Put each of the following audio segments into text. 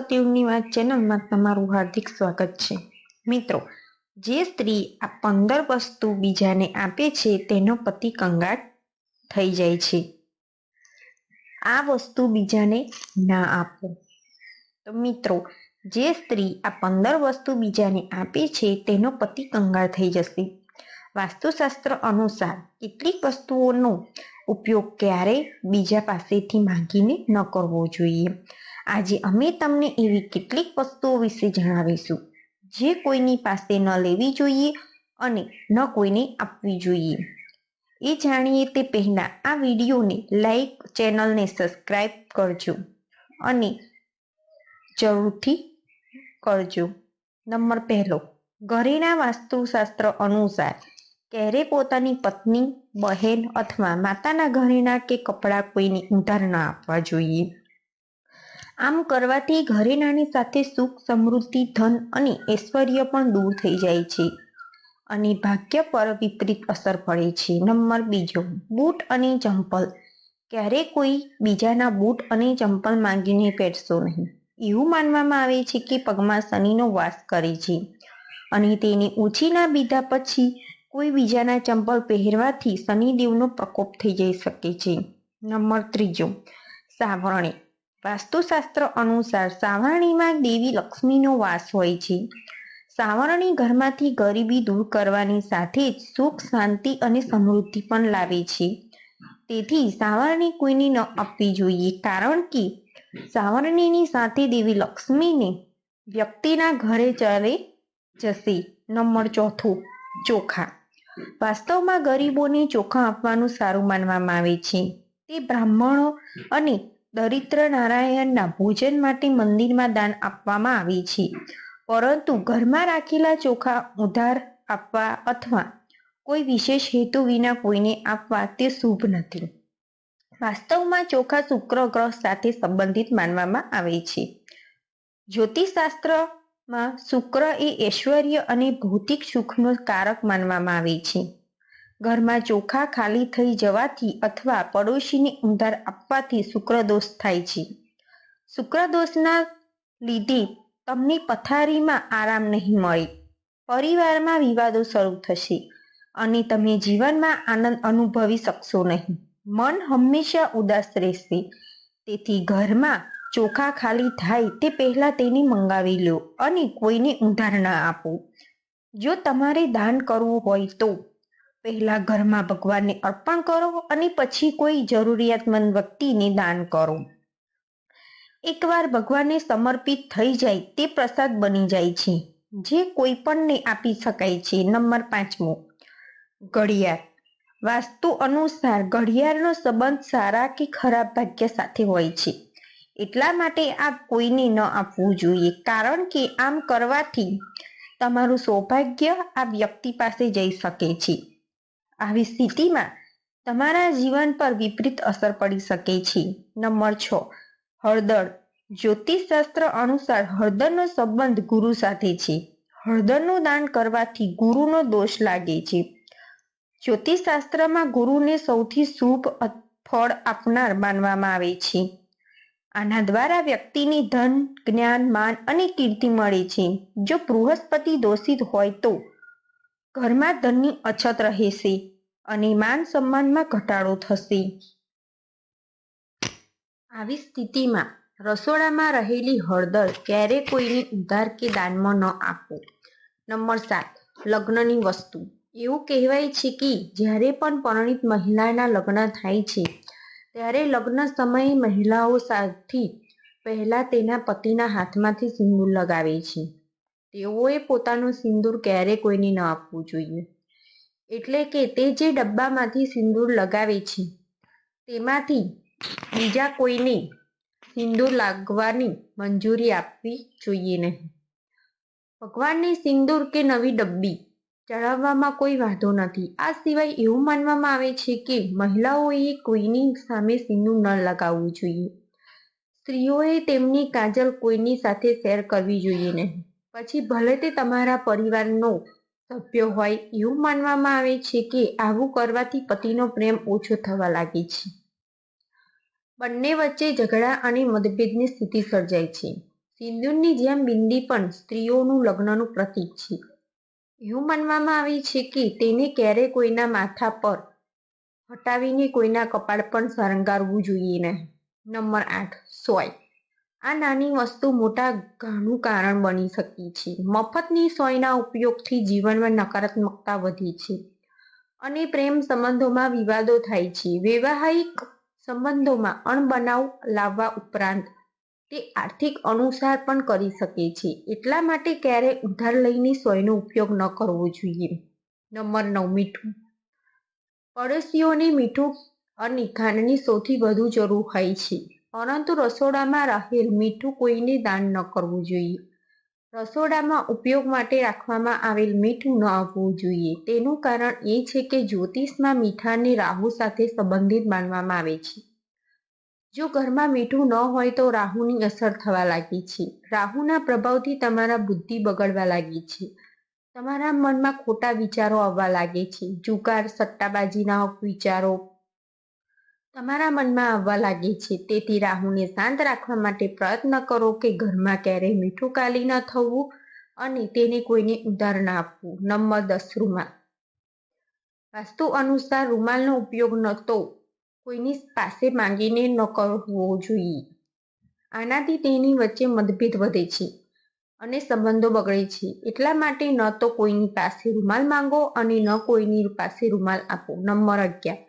સતયુગની વાત ચેનલમાં તમારું હાર્દિક સ્વાગત છે. મિત્રો, જે સ્ત્રી આ પંદર વસ્તુ બીજાને આપે છે, તેનો પતિ કંગાળ થઈ જાય છે. આ વસ્તુ બીજાને ના આપો. તો મિત્રો, જે સ્ત્રી આ પંદર વસ્તુ બીજાને આપે છે, તેનો પતિ કંગાળ થઈ જશે. વાસ્તુશાસ્ત્ર અનુસાર કેટલીક વસ્તુઓનો ઉપયોગ ક્યારેય બીજા પાસેથી માંગીને ન કરવો જોઈએ? આજે અમે તમને એવી કેટલીક વસ્તુઓ વિશે જણાવીશું. જે કોઈની પાસે ન લેવી જોઈએ અને ન કોઈને આપવી જોઈએ. એ જાણીએ તે પહેલાં આ વિડીયોને લાઈક, ચેનલને સબસ્ક્રાઈબ કરજો અને જરૂરથી કરજો. નંબર પહેલો, ઘરેણા વાસ્તુશાસ્ત્ર અનુસાર ક્યારે પોતાની પત્ની, બહેન અથવા માતાના ઘરેણા કે કપડાં કોઈને ઉધાર ન આપવા જોઈએ? આમ કરવાથી ઘરેણાની સાથે સુખ, સમૃદ્ધિ, ધન અને ઐશ્વર્ય પણ દૂર થઈ જાય છે. અને ભાગ્ય પર વિપરીત અસર પડે છે. નંબર બીજો, બૂટ અને ચંપલ. ક્યારે કોઈ બીજાના બૂટ અને ચંપલ માંગીને પહેરશો નહીં. એવું માનવામાં આવે છે કે પગમાં શનિનો વાસ કરે છે. અને તેને ઓછીના બીધા પછી કોઈ બીજાના ચંપલ પહેરવાથી શનિદેવનો પ્રકોપ થઈ જઈ શકે છે. નંબર ત્રીજો, સાવરણી. વાસ્તુશાસ્ત્ર અનુસાર સાવરણીમાં દેવી લક્ષ્મીનો વાસ હોય છે. સાવરણી ઘરમાંથી ગરીબી દૂર કરવાની સાથે જ સુખ, શાંતિ અને સમૃદ્ધિ પણ લાવે છે. તેથી સાવરણી કોઈને ન આપવી જોઈએ, કારણ કે સાવરણીની સાથે દેવી લક્ષ્મીને વ્યક્તિના ઘરે ચરે જશે. નંબર ચોથો, ચોખા. વાસ્તવમાં ગરીબોને ચોખા આપવાનું સારું માનવામાં આવે છે. તે બ્રાહ્મણો અને દરિદ્ર નારાયણના ભોજન માટે મંદિરમાં દાન આપવામાં આવે છે. પરંતુ ઘરમાં રાખેલા ચોખા, ઉધાર આપવા અથવા કોઈ વિશેષ હેતુ વિના કોઈને આપવા તે શુભ નથી. વાસ્તવમાં ચોખા શુક્ર ગ્રહ સાથે સંબંધિત માનવામાં આવે છે. જ્યોતિષશાસ્ત્રમાં શુક્ર એ ઐશ્વર્ય અને ભૌતિક સુખનો કારક માનવામાં આવે છે. ઘરમાં ચોખા ખાલી થઈ જવાથી અથવા પડોશીને ઉંધાર આપવાથી શુક્રદોષ થાય છે. શુક્રદોષના લીધે તમને પથારીમાં આરામ નહીં મળે. પરિવારમાં વિવાદો શરૂ થશે અને તમે જીવનમાં આનંદ અનુભવી શકશો નહીં. મન હંમેશા ઉદાસ રહેશે. તેથી ઘરમાં ચોખા ખાલી થાય તે પહેલાં તેને મંગાવી લો અને કોઈને ઉધાર ના આપો. જો તમારે દાન કરવું હોય તો પહેલા ઘરમાં ભગવાનને અર્પણ કરો અને પછી કોઈ જરૂરિયાતમંદ વ્યક્તિને દાન કરો. એકવાર ભગવાનને સમર્પિત થઈ જાય તે પ્રસાદ બની જાય છે, જે કોઈ પણને આપી શકાય છે. નંબર પાંચમો, ઘડિયાળ. વાસ્તુ અનુસાર ઘડિયાળનો સંબંધ સારા કે ખરાબ ભાગ્ય સાથે હોય છે. એટલા માટે આ કોઈને ન આપવું જોઈએ, કારણ કે આમ કરવાથી તમારું સૌભાગ્ય આ વ્યક્તિ પાસે જઈ શકે છે. આવી સ્થિતિમાં તમારા જીવન પર વિપરીત અસર પડી શકે છે. નંબર છ, હળદર. જ્યોતિષશાસ્ત્ર અનુસાર હળદરનો સંબંધ ગુરુ સાથે છે. હળદરનું દાન કરવાથી ગુરુનો દોષ લાગે છે. જ્યોતિષશાસ્ત્રમાં ગુરુને સૌથી શુભ ફળ આપનાર માનવામાં આવે છે. આના દ્વારા વ્યક્તિને ધન, જ્ઞાન, માન અને કીર્તિ મળે છે. જો બૃહસ્પતિ દોષિત હોય તો ઘરમાં ધનની અછત રહેશે અને માન સન્માનમાં ઘટાડો થશે. આવી સ્થિતિમાં રસોડામાં રહેલી હળદર ક્યારે કોઈને ઉધાર કે દાનમાં ન આપો. નંબર સાત, લગ્નની વસ્તુ. એવું કહેવાય છે કે જ્યારે પણ પરિણીત મહિલાના લગ્ન થાય છે, ત્યારે લગ્ન સમયે મહિલાઓ સાથી પહેલા તેના પતિના હાથમાંથી સિંદૂર લગાવે છે. તેઓએ પોતાનું સિંદૂર ક્યારે કોઈને ન આપવું જોઈએ. એટલે કે તે જે ડબ્બામાંથી સિંદૂર લગાવે છે, તેમાંથી બીજા કોઈને સિંદૂર લાગવાની મંજૂરી આપવી જોઈએ નહીં. ભગવાનને સિંદૂર કે નવી ડબ્બી ચઢાવવામાં કોઈ વાંધો નથી. આ સિવાય એવું માનવામાં આવે છે કે મહિલાઓએ કોઈની સામે સિંદૂર ન લગાવવું જોઈએ. સ્ત્રીઓએ તેમની કાજલ કોઈની સાથે શેર કરવી જોઈએ નહીં. પછી ભલે તે તમારા પરિવારનો સભ્ય હોય, એવું માનવામાં આવે છે કે આવું કરવાથી પતિનો પ્રેમ ઓછો થવા લાગે છે. બંને વચ્ચે ઝઘડા અને મતભેદની સ્થિતિ સર્જાય છે. સિંદૂરની જેમ બિંદી પણ સ્ત્રીઓનું લગ્નનું પ્રતીક છે. એવું માનવામાં આવે છે કે તેને ક્યારેય કોઈના માથા પર હટાવીને કોઈના કપાળ પણ શણગારવું જોઈએ નહીં. નંબર આઠ, સોય. આ નાની વસ્તુ મોટા ઘાનું કારણ બની શકે છે. મફતની સોયના ઉપયોગથી જીવનમાં નકારાત્મકતા વધી છે અને પ્રેમ સંબંધોમાં વિવાદો થાય છે. વૈવાહિક સંબંધોમાં અણબનાવ લાવવા ઉપરાંત તે આર્થિક અનુસાર પણ કરી શકે છે. એટલા માટે ક્યારેય ઉધાર લઈને સોયનો ઉપયોગ ન કરવો જોઈએ? નંબર નવ, મીઠું. પડોશીઓને મીઠું અને ખાંડની સૌથી વધુ જરૂર હોય છે. પરંતુ રસોડામાં રહેલ મીઠું કોઈને દાન ન કરવું જોઈએ. રસોડામાં ઉપયોગ માટે રાખવામાં આવેલ મીઠું ન આવવું જોઈએ. તેનું કારણ એ છે કે જ્યોતિષમાં મીઠાને રાહુ સાથે સંબંધિત માનવામાં આવે છે. જો ઘરમાં મીઠું ન હોય તો રાહુની અસર થવા લાગે છે. રાહુના પ્રભાવથી તમારા બુદ્ધિ બગડવા લાગી છે. તમારા મનમાં ખોટા વિચારો આવવા લાગે છે. જુગાર સટ્ટાબાજીના વિચારો તમારા મનમાં આવવા લાગે છે. તેથી રાહુને શાંત રાખવા માટે પ્રયત્ન કરો કે ઘરમાં ક્યારેય મીઠું કાલી ન થવું અને તેને કોઈને ના આપવું. નંબર દસ, રૂમાલ. વાસ્તુ અનુસાર રૂમાલનો ઉપયોગ ન તો કોઈની પાસે માંગીને ન કરવો જોઈએ. આનાથી તેની વચ્ચે મતભેદ વધે છે અને સંબંધો બગડે છે. એટલા માટે ન તો કોઈની પાસે રૂમાલ માંગો અને ન કોઈની પાસે રૂમાલ આપો. નંબર અગિયાર.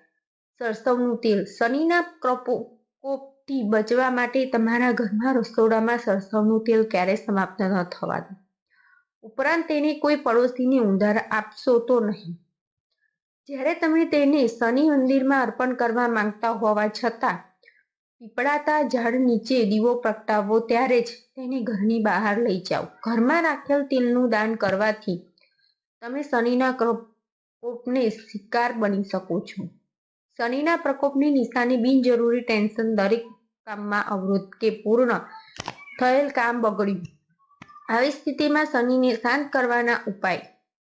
સરસવનું તેલ. શનિના પ્રકોપથી બચવા માટે તમારા ઘરમાં રસોડામાં સરસવનું તેલ ક્યારેય સમાપ્ત ન થવા દો ઉપરાંત તેને કોઈ પડોશીને ઉંધાર આપશો તો નહીં. જ્યારે તમે તેને શનિ મંદિરમાં અર્પણ કરવા માંગતા હોવા છતાં પીપળાતા ઝાડ નીચે દીવો પ્રગટાવો ત્યારે જ તેને ઘરની બહાર લઈ જાઓ. ઘરમાં રાખેલ તેલનું દાન કરવાથી તમે શનિના કોપને શિકાર બની શકો છો. શનિના પ્રકોપની નિશાની બિનજરૂરી ટેન્શન દરેક કામમાં અવરોધ કે પૂર્ણ થયેલ કામ બગડ્યું. આવી સ્થિતિમાં શનિને શાંત કરવાના ઉપાય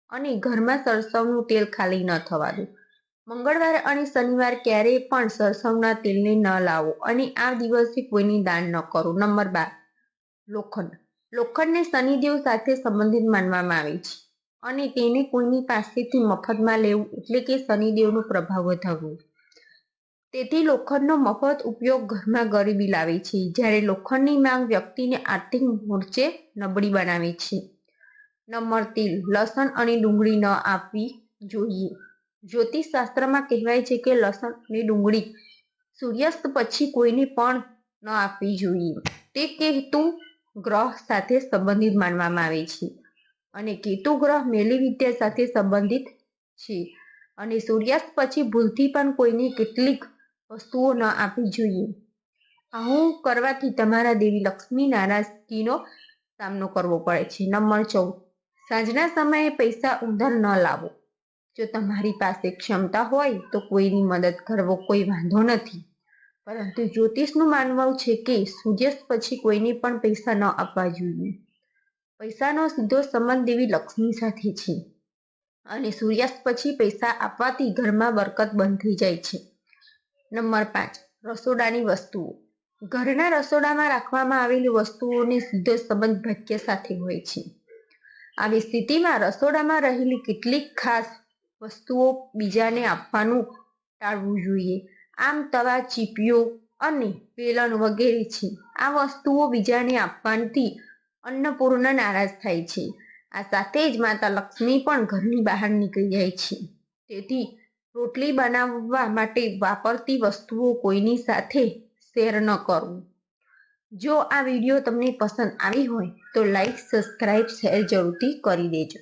અને ઘરમાં સરસવનું તેલ ખાલી ન થવા દો. મંગળવાર અને શનિવાર ક્યારેય પણ સરસવના તેલને ન લાવો અને આ દિવસે કોઈને દાન ન કરો. નંબર બાર, લોખંડ. લોખંડને શનિદેવ સાથે સંબંધિત માનવામાં આવે છે અને તેને કોઈની પાસેથી મફતમાં લેવું એટલે કે શનિદેવનો પ્રભાવ વધારવો. તેથી લોખંડનો મફત ઉપયોગ ઘરમાં ગરીબી લાવે છે. જ્યારે લોખંડની માંગ વ્યક્તિને આર્થિક મોરચે નબળી બનાવે છે. નંબર તેર લસણ અને ડુંગળી ન આપવી જોઈએ. જ્યોતિષ શાસ્ત્રમાં કહેવાય છે કે લસણ અને ડુંગળી સૂર્યાસ્ત પછી કોઈને પણ ન આપવી જોઈએ. તે કેતુ ગ્રહ સાથે સંબંધિત માનવામાં આવે છે અને કેતુ ગ્રહ મેલી વિદ્યા સાથે સંબંધિત છે અને સૂર્યાસ્ત પછી ભૂલથી પણ કોઈને કેટલીક વસ્તુઓ ન આપવી જોઈએ. આવું કરવાથી તમારા દેવી લક્ષ્મી નારાજગીનો સામનો કરવો પડે છે. નંબર ચૌદ. સાંજના સમયે પૈસા ઉધાર ન લાવો. જો તમારી પાસે ક્ષમતા હોય તો કોઈની મદદ કરવો કોઈ વાંધો નથી. પરંતુ જ્યોતિષનું માનવું છે કે સૂર્યાસ્ત પછી કોઈને પણ પૈસા ન આપવા જોઈએ. પૈસાનો સીધો સંબંધ દેવી લક્ષ્મી સાથે છે. અને સૂર્યાસ્ત પછી પૈસા આપવાથી ઘરમાં બરકત બંધ થઈ જાય છે. નંબર પાંચ, રસોડાની વસ્તુઓ. ઘરના રસોડામાં રાખવામાં આવેલી વસ્તુઓને સીધો સંબંધ ભાગ્ય સાથે હોય છે. આવી સ્થિતિમાં રસોડામાં રહેલી કેટલીક ખાસ વસ્તુઓ બીજાને આપવાનું ટાળવું જોઈએ. આમ તવા, ચીપીઓ અને વેલણ વગેરે છે. આ વસ્તુઓ બીજાને આપવાથી અન્નપૂર્ણ નારાજ થાય છે. આ સાથે જ માતા લક્ષ્મી પણ ઘરની બહાર નીકળી જાય છે. તેથી રોટલી બનાવવા માટે વાપરતી વસ્તુઓ કોઈની સાથે શેર ન કરવું. જો આ વીડિયો તમને પસંદ આવી હોય તો લાઈક સબસ્ક્રાઈબ શેર જરૂરથી કરી દેજો.